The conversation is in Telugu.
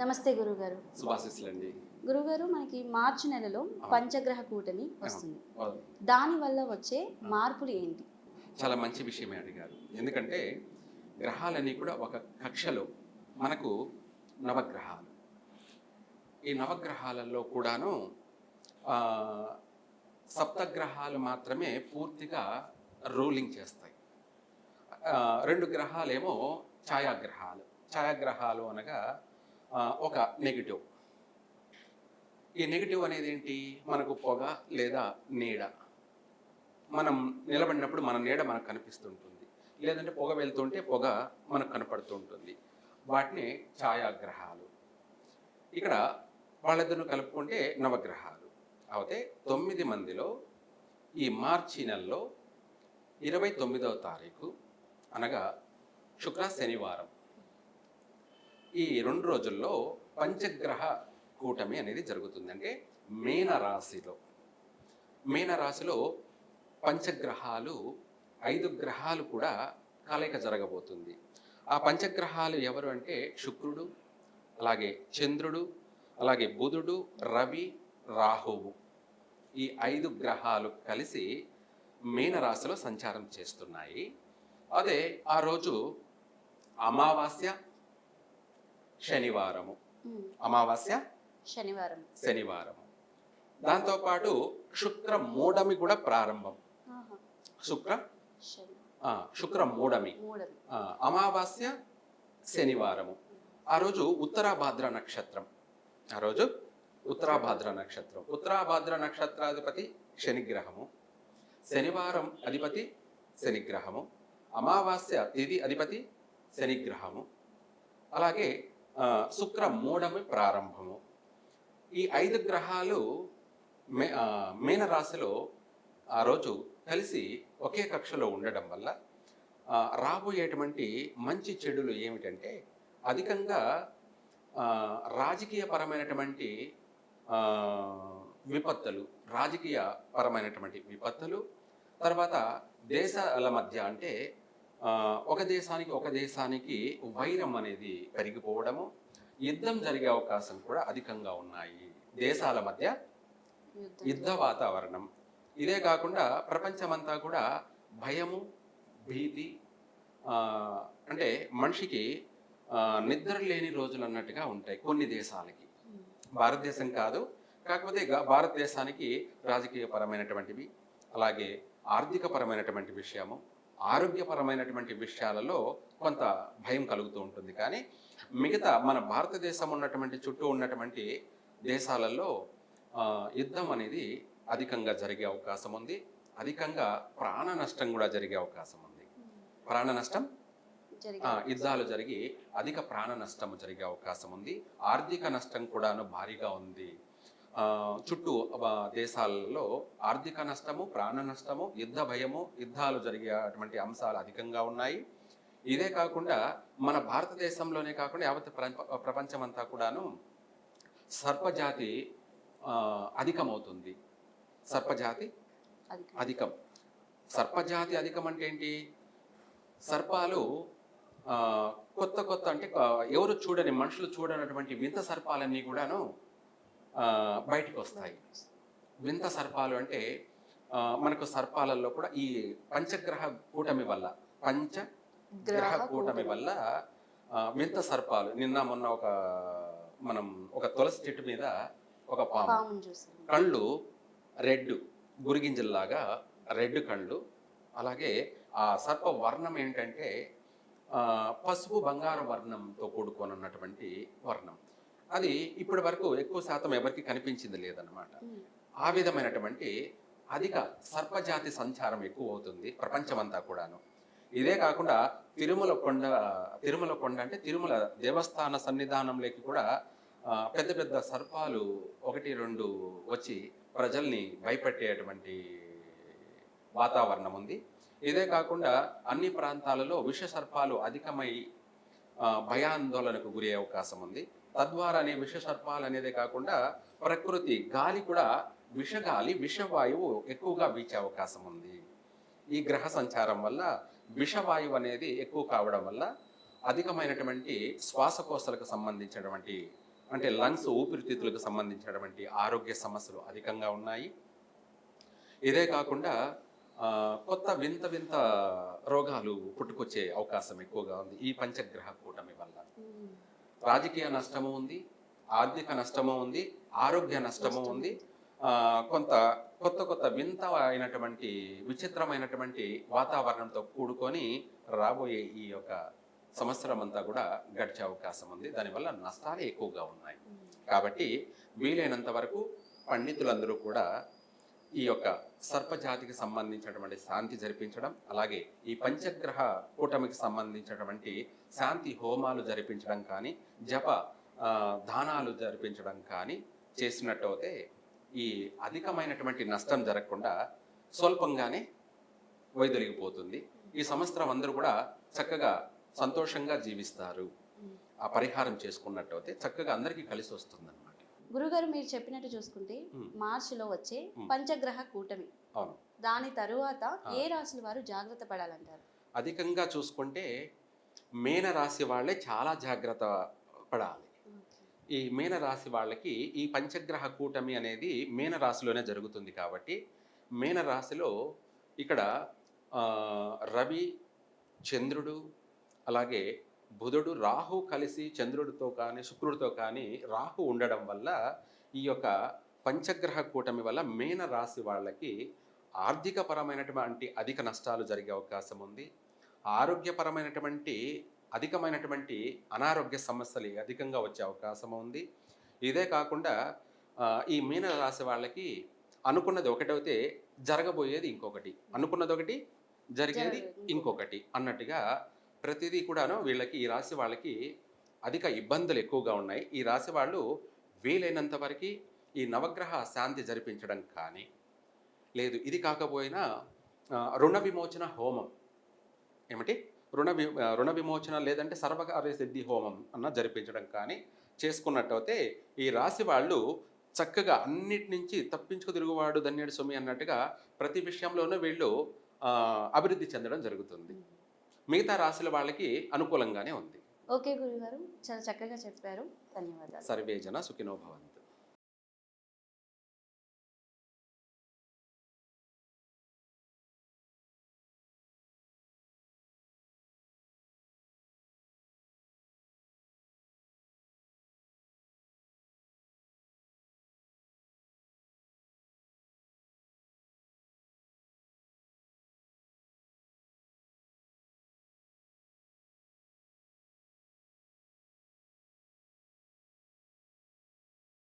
నమస్తే గురుగారు. శుభాశిస్సులండి. గురుగారు మనకి మార్చి నెలలో పంచగ్రహ కూటమి వస్తుంది. దాని వల్ల వచ్చే మార్పులు ఏంటి? చాలా మంచి విషయమే అడిగారు. ఎందుకంటే గ్రహాలన్నీ కూడా ఒక కక్షలో మనకు నవగ్రహాలు. ఈ నవగ్రహాలలో కూడాను సప్తగ్రహాలు మాత్రమే పూర్తిగా రూలింగ్ చేస్తాయి. రెండు గ్రహాలేమో ఛాయాగ్రహాలు. ఛాయాగ్రహాలు అనగా ఒక నెగిటివ్ ఈ నెగిటివ్ అనేది ఏంటి మనకు పొగ లేదా నీడ. మనం నిలబడినప్పుడు మన నీడ మనకు కనిపిస్తుంటుంది. లేదంటే పొగ వెళ్తుంటే పొగ మనకు కనపడుతూ ఉంటుంది వాటిని ఛాయాగ్రహాలు. ఇక్కడ వాళ్ళిద్దరిని కలుపుకుంటే నవగ్రహాలు. అయితే తొమ్మిది మందిలో ఈ మార్చి నెలలో ఇరవై తొమ్మిదవ తారీఖు అనగా శుక్ర శనివారం. ఈ రెండు రోజుల్లో పంచగ్రహ కూటమి అనేది జరుగుతుంది. అంటే మీనరాశిలో మీనరాశిలో పంచగ్రహాలు ఐదు గ్రహాలు కూడా కలయిక జరగబోతుంది. ఆ పంచగ్రహాలు ఎవరు అంటే శుక్రుడు అలాగే చంద్రుడు అలాగే బుధుడు రవి రాహువు. ఈ ఐదు గ్రహాలు కలిసి మీనరాశిలో సంచారం చేస్తున్నాయి. అదే ఆ రోజు అమావాస్య శనివారము. అమావాస్య శనివారం. శనివారము. దాంతోపాటు శుక్ర మూడమి కూడా ప్రారంభం. శుక్ర? శుక్ర మూడమి అమావాస్య శనివారము. ఆ రోజు ఉత్తరాభాద్ర నక్షత్రం. ఆ రోజు ఉత్తరాభాద్ర నక్షత్రం. ఉత్తరాభాద్ర నక్షత్రాధిపతి శనిగ్రహము. శనివారం అధిపతి శనిగ్రహము. అమావాస్య తిథి అధిపతి శనిగ్రహము. అలాగే శుక్ర మూడమి ప్రారంభము. ఈ ఐదు గ్రహాలు మే మీనరాశిలో ఆ రోజు కలిసి ఒకే కక్షలో ఉండడం వల్ల రాబోయేటువంటి మంచి చెడులు ఏమిటంటే అధికంగా రాజకీయపరమైనటువంటి విపత్తులు రాజకీయ పరమైనటువంటి విపత్తులు తర్వాత దేశాల మధ్య అంటే ఒక దేశానికి ఒక దేశానికి వైరం అనేది పెరిగిపోవడము యుద్ధం జరిగే అవకాశం కూడా అధికంగా ఉన్నాయి. దేశాల మధ్య యుద్ధం వాతావరణం. ఇదే కాకుండా ప్రపంచమంతా కూడా భయము భీతి అంటే మనిషికి నిద్ర లేని రోజులు అన్నట్టుగా ఉంటాయి కొన్ని దేశాలకి. భారతదేశం కాదు కాకపోతే భారతదేశానికి రాజకీయపరమైనటువంటివి అలాగే ఆర్థికపరమైనటువంటి విషయము ఆరోగ్యపరమైనటువంటి విషయాలలో కొంత భయం కలుగుతూ ఉంటుంది. కానీ మిగతా మన భారతదేశం ఉన్నటువంటి చుట్టూ ఉన్నటువంటి దేశాలలో యుద్ధం అనేది అధికంగా జరిగే అవకాశం ఉంది. అధికంగా ప్రాణ నష్టం కూడా జరిగే అవకాశం ఉంది. ప్రాణ నష్టం? యుద్ధాలు జరిగి అధిక ప్రాణ నష్టం జరిగే అవకాశం ఉంది. ఆర్థిక నష్టం కూడాను భారీగా ఉంది. చుట్టూ దేశాలలో ఆర్థిక నష్టము ప్రాణ నష్టము యుద్ధ భయము యుద్ధాలు జరిగేటువంటి అంశాలు అధికంగా ఉన్నాయి. ఇదే కాకుండా మన భారతదేశంలోనే కాకుండా యావత్ ప్ర- ప్రపంచమంతా కూడాను సర్పజాతి అధికమవుతుంది. సర్పజాతి అధికం. సర్పజాతి అధికం అంటే ఏంటి? సర్పాలు కొత్త కొత్త అంటే ఎవరు చూడని మనుషులు చూడనటువంటి వింత సర్పాలన్నీ కూడాను బయటికి వస్తాయి వింత సర్పాలు అంటే మనకు సర్పాలలో కూడా ఈ పంచగ్రహ కూటమి వల్ల పంచ గ్రహ కూటమి వల్ల వింత సర్పాలు నిన్న మొన్న ఒక మనం ఒక తులసి చెట్టు మీద ఒక పాము. కళ్ళు రెడ్ గురిగింజల్లాగా రెడ్ కళ్ళు. అలాగే ఆ సర్ప వర్ణం ఏంటంటే పసుపు బంగారు వర్ణంతో కూడుకొని ఉన్నటువంటి వర్ణం. అది ఇప్పటి వరకు ఎక్కువ శాతం ఎవరికి కనిపించింది లేదన్నమాట. ఆ విధమైనటువంటి అధిక సర్పజాతి సంచారం ఎక్కువ అవుతుంది ప్రపంచమంతా కూడాను. ఇదే కాకుండా తిరుమల కొండ తిరుమల కొండ అంటే తిరుమల దేవస్థాన సన్నిధానంలోకి కూడా పెద్ద పెద్ద సర్పాలు ఒకటి రెండు వచ్చి ప్రజల్ని భయపెట్టేటువంటి వాతావరణం ఉంది ఇదే కాకుండా అన్ని ప్రాంతాలలో విష సర్పాలు అధికమై భయాందోళనకు గురి అయ్యే అవకాశం ఉంది తద్వారానే విష సర్పాలు అనేదే కాకుండా ప్రకృతి గాలి కూడా విషగాలి విషవాయువు ఎక్కువగా వీచే అవకాశం ఉంది. ఈ గ్రహ సంచారం వల్ల విషవాయువు అనేది ఎక్కువ కావడం వల్ల అధికమైనటువంటి శ్వాసకోశలకు సంబంధించినటువంటి అంటే లంగ్స్ ఊపిరితిత్తులకు సంబంధించినటువంటి ఆరోగ్య సమస్యలు అధికంగా ఉన్నాయి. ఇదే కాకుండా కొత్త వింత వింత రోగాలు పుట్టుకొచ్చే అవకాశం ఎక్కువగా ఉంది ఈ పంచగ్రహ కూటమి వల్ల. రాజకీయ నష్టము ఉంది ఆర్థిక నష్టము ఉంది ఆరోగ్య నష్టము ఉంది. కొంత కొత్త కొత్త వింత అయినటువంటి విచిత్రమైనటువంటి వాతావరణంతో కూడుకొని రాబోయే ఈ యొక్క సంవత్సరం అంతా కూడా గడిచే అవకాశం ఉంది. దానివల్ల నష్టాలు ఎక్కువగా ఉన్నాయి. కాబట్టి వీలైనంత వరకు పండితులందరూ కూడా ఈ యొక్క సర్పజాతికి సంబంధించినటువంటి శాంతి జరిపించడం అలాగే ఈ పంచగ్రహ కూటమికి సంబంధించినటువంటి శాంతి హోమాలు జరిపించడం కానీ జప దానాలు జరిపించడం కానీ చేసినట్టయితే ఈ అధికమైనటువంటి నష్టం జరగకుండా స్వల్పంగానే వైదొలిగిపోతుంది. ఈ సంవత్సరం అందరూ కూడా చక్కగా సంతోషంగా జీవిస్తారు. ఆ పరిహారం చేసుకున్నట్టయితే చక్కగా అందరికీ కలిసి వస్తుందన్నమాట. గురుగారు మీరు చెప్పినట్టు చూసుకుంటే. మార్చిలో వచ్చే. పంచగ్రహ కూటమి దాని తరువాత. ఏ రాశుల వారు జాగ్రత్త పడాలంటారు అధికంగా చూసుకుంటే మీన రాశి వాళ్ళే చాలా జాగ్రత్త పడాలి ఈ మీన రాశి వాళ్ళకి ఈ పంచగ్రహ కూటమి అనేది మీన రాశిలోనే జరుగుతుంది కాబట్టి మీన రాశిలో ఇక్కడ రవి చంద్రుడు అలాగే బుధుడు రాహు కలిసి చంద్రుడితో కానీ శుక్రుడితో కానీ రాహు ఉండడం వల్ల ఈ యొక్క పంచగ్రహ కూటమి వల్ల మీన రాశి వాళ్ళకి ఆర్థిక పరమైనటువంటి అధిక నష్టాలు జరిగే అవకాశం ఉంది. ఆరోగ్యపరమైనటువంటి అధికమైనటువంటి అనారోగ్య సమస్యలు అధికంగా వచ్చే అవకాశం ఉంది. ఇదే కాకుండా ఈ మీన రాశి వాళ్ళకి అనుకున్నది ఒకటైతే జరగబోయేది ఇంకొకటి. అనుకున్నది ఒకటి జరగదు. ఇంకొకటి అన్నట్టుగా ప్రతిదీ కూడాను వీళ్ళకి ఈ రాశి వాళ్ళకి అధిక ఇబ్బందులు ఎక్కువగా ఉన్నాయి. ఈ రాశి వాళ్ళు వీలైనంత వరకు ఈ నవగ్రహ శాంతి జరిపించడం కానీ లేదు ఇది కాకపోయినా రుణ విమోచన హోమం. ఏమిటి రుణ వి రుణ విమోచన లేదంటే సర్వకార్య సిద్ధి హోమం అన్న జరిపించడం కానీ చేసుకున్నట్టయితే ఈ రాశి వాళ్ళు చక్కగా అన్నిటి నుంచి తప్పించుకు తిరుగువాడు ధన్యుడు సుమి అన్నట్టుగా ప్రతి విషయంలోనూ వీళ్ళు అభివృద్ధి చెందడం జరుగుతుంది. మిగతా రాశుల వాళ్ళకి అనుకూలంగానే ఉంది. ఓకే గురుగారు చాలా చక్కగా చెప్పారు. ధన్యవాదాలు. సర్వేజన సుఖినో భవంతు.